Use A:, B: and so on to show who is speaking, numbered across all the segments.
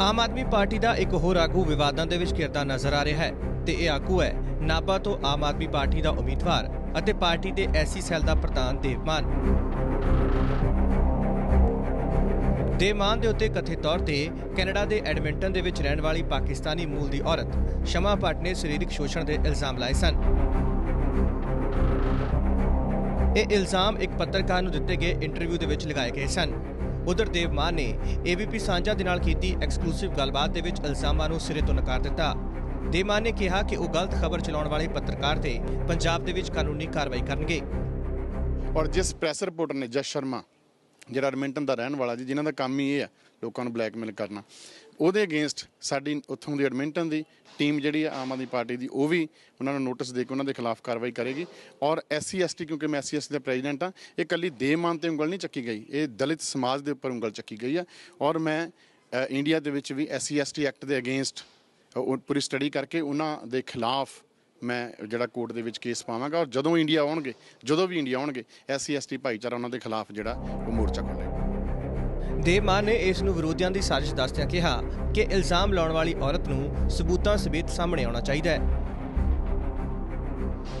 A: Aam Aadmi party ਦਾ ਇੱਕ ਹੋਰ ਆਗੂ ਵਿਵਾਦਾਂ ਦੇ ਵਿੱਚ ਘਿਰਦਾ ਨਜ਼ਰ ਆ ਰਿਹਾ ਹੈ ਤੇ ਇਹ ਆਗੂ ਹੈ ਨਾਭਾ ਤੋਂ ਆਮ ਆਦਮੀ ਪਾਰਟੀ ਦਾ ਉਮੀਦਵਾਰ ਅਤੇ ਪਾਰਟੀ ਦੇ ਐਸੀ ਸੈੱਲ ਦਾ ਪ੍ਰਧਾਨ ਦੇਵਮਾਨ। ਦੇਵਮਾਨ ਦੇ ਉੱਤੇ ਕਥਿਤ ਤੌਰ ਤੇ ਕੈਨੇਡਾ ਦੇ ਐਡਮਿੰਟਨ ਦੇ ਵਿੱਚ ਰਹਿਣ ਵਾਲੀ ਪਾਕਿਸਤਾਨੀ ਮੂਲ ਦੀ ਔਰਤ ਸ਼ਮਾ ਭੱਟ ਨੇ ਸਰੀਰਕ ਸ਼ੋਸ਼ਣ ਦੇ ਇਲਜ਼ਾਮ ਲਾਏ ਸਨ। ਇਹ ਇਲਜ਼ਾਮ ਇੱਕ ਪੱਤਰਕਾਰ ਨੂੰ ਦਿੱਤੇ ਗਏ ਇੰਟਰਵਿਊ ਦੇ ਵਿੱਚ ਲਗਾਏ ਗਏ ਸਨ। ਉਧਰ ਦੇਵ ਮਾਨ ਨੇ ਏਬੀਪੀ ਸਾਂਝਾ ਦੇ ਨਾਲ ਕੀਤੀ ਐਕਸਕਲੂਸਿਵ ਗੱਲਬਾਤ ਦੇ ਵਿੱਚ ਇਲਜ਼ਾਮਾਂ ਨੂੰ ਸਿਰੇ ਤੋਂ ਨਕਾਰ ਦਿੱਤਾ। ਦੇਵ ਮਾਨ ਨੇ ਕਿਹਾ ਕਿ ਉਹ ਗਲਤ ਖਬਰ ਚਲਾਉਣ ਵਾਲੇ ਪੱਤਰਕਾਰ ਤੇ ਪੰਜਾਬ ਦੇ ਵਿੱਚ ਕਾਨੂੰਨੀ ਕਾਰਵਾਈ ਕਰਨਗੇ।
B: ਔਰ ਜਿਸ ਪ੍ਰੈਸ ਰਿਪੋਰਟਰ ਨੇ ਜਸ ਸ਼ਰਮਾ ਜਿਹੜਾ ਐਡਮਿੰਟਨ ਦਾ ਰਹਿਣ ਵਾਲਾ ਜੀ, ਜਿਨ੍ਹਾਂ ਦਾ ਕੰਮ ਹੀ ਇਹ ਆ ਲੋਕਾਂ ਨੂੰ ਬਲੈਕਮੇਲ ਕਰਨਾ। ਉਹਦੇ ਅਗੇਂਸਟ ਸਾਡੀ ਉੱਥੋਂ ਦੀ ਐਡਮਿੰਟਨ ਦੀ ਟੀਮ ਜਿਹੜੀ ਆ ਆਮ ਆਦਮੀ ਪਾਰਟੀ ਦੀ, ਉਹ ਵੀ ਉਹਨਾਂ ਨੂੰ ਨੋਟਿਸ ਦੇ ਕੇ ਉਹਨਾਂ ਦੇ ਖਿਲਾਫ ਕਾਰਵਾਈ ਕਰੇਗੀ। ਔਰ ਐਸਸੀ, ਐਸਟੀ, ਕਿਉਂਕਿ ਮੈਂ ਐਸਸੀ, ਐਸਟੀ ਦਾ ਪ੍ਰੈਜ਼ੀਡੈਂਟ ਆ ਇਹ ਕੱਲੀ ਦੇਮਾਨ ਤੇ ਉਂਗਲ ਨਹੀਂ ਚੱਕੀ ਗਈ। ਇਹ ਦਲਿਤ ਸਮਾਜ ਦੇ ਉੱਪਰ ਉਂਗਲ ਚੱਕੀ ਗਈ ਆ ਔਰ ਮੈਂ ਇੰਡੀਆ ਦੇ ਵਿੱਚ ਵੀ ਐਸਸੀ, ਐਸਟੀ ਐਕਟ ਦੇ ਅਗੇਂਸਟ ਪੂਰੀ ਸਟੱਡੀ ਕਰਕੇ ਉਹਨਾਂ ਦੇ ਖਿਲਾਫ ਮੈਂ ਜਿਹੜਾ ਕੋਰਟ ਦੇ ਵਿੱਚ ਕੇਸ ਪਾਵਾਂਗਾ ਔਰ ਜਦੋਂ ਇੰਡੀਆ ਆਉਣਗੇ ਜਦੋਂ ਵੀ ਇੰਡੀਆ ਆਉਣਗੇ ਐਸਸੀ ਐਸਟੀ ਭਾਈਚਾਰਾ ਉਹਨਾਂ ਦੇ ਖਿਲਾਫ ਜਿਹੜਾ ਉਹ ਮੋਰਚਾ ਖੋਲ੍ਹੇਗਾ
A: ਦੇਵਮਾਨ ਨੇ ਇਸ ਨੂੰ ਵਿਰੋਧੀਆਂ ਦੀ ਸਾਜ਼ਿਸ਼ ਦੱਸਦਿਆਂ ਕਿਹਾ ਕਿ ਇਲਜ਼ਾਮ ਲਾਉਣ ਵਾਲੀ ਔਰਤ ਨੂੰ ਸਬੂਤਾਂ ਸਮੇਤ ਸਾਹਮਣੇ ਆਉਣਾ ਚਾਹੀਦਾ ਹੈ।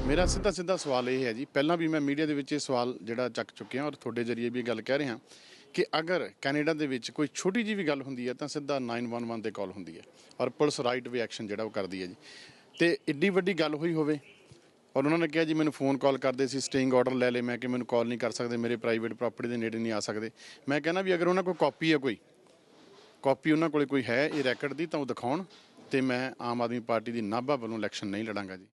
B: ਮੇਰਾ ਸਿੱਧਾ ਸਿੱਧਾ ਸਵਾਲ ਇਹ ਹੈ ਜੀ ਪਹਿਲਾਂ ਵੀ ਮੈਂ ਮੀਡੀਆ ਦੇ ਵਿੱਚ ਇਹ ਸਵਾਲ ਜਿਹੜਾ ਚੱਕ ਚੁੱਕਿਆ ਔਰ ਤੁਹਾਡੇ ਜਰੀਏ ਵੀ ਇਹ ਗੱਲ ਕਹਿ ਰਿਹਾ ਕਿ ਅਗਰ ਕੈਨੇਡਾ ਦੇ ਵਿੱਚ ਕੋਈ ਛੋਟੀ ਜਿਹੀ ਵੀ ਗੱਲ ਹੁੰਦੀ ਹੈ ਤਾਂ ਸਿੱਧਾ 911 ਤੇ ਕਾਲ ਹੁੰਦੀ ਹੈ ਔਰ ਪੁਲਿਸ ਰਾਈਟ ਵੀ ਐਕਸ਼ਨ ਜਿਹੜਾ ਉਹ ਕਰਦੀ ਹੈ ਜੀ। ਤੇ ਇੱਡੀ ਵੱਡੀ ਗੱਲ ਹੋਈ ਹੋਵੇ ਔਰ ਉਹਨਾਂ ਨੇ ਕਿਹਾ ਜੀ ਮੈਨੂੰ ਫੋਨ ਕਾਲ ਕਰਦੇ ਸੀ ਸਟੇਇੰਗ ਆਰਡਰ ਲੈ ਲੈ ਮੈਂ ਕਿ ਮੈਨੂੰ ਕਾਲ ਨਹੀਂ ਕਰ ਸਕਦੇ, ਮੇਰੇ ਪ੍ਰਾਈਵੇਟ ਪ੍ਰਾਪਰਟੀ ਦੇ ਨੇੜੇ ਨਹੀਂ ਆ ਸਕਦੇ। ਮੈਂ ਕਹਿੰਦਾ ਵੀ ਅਗਰ ਉਹਨਾਂ ਕੋਲ ਕਾਪੀ ਹੈ ਕੋਈ ਕਾਪੀ ਉਹਨਾਂ ਕੋਲੇ ਕੋਈ ਹੈ, ਇਹ ਰੈਕਡ ਦੀ, ਤਾਂ ਉਹ ਦਿਖਾਉਣ ਤੇ ਮੈਂ ਆਮ ਆਦਮੀ ਪਾਰਟੀ ਦੀ ਨਾਭਾ ਵੱਲੋਂ ਇਲੈਕਸ਼ਨ ਨਹੀਂ ਲੜਾਂਗਾ ਜੀ।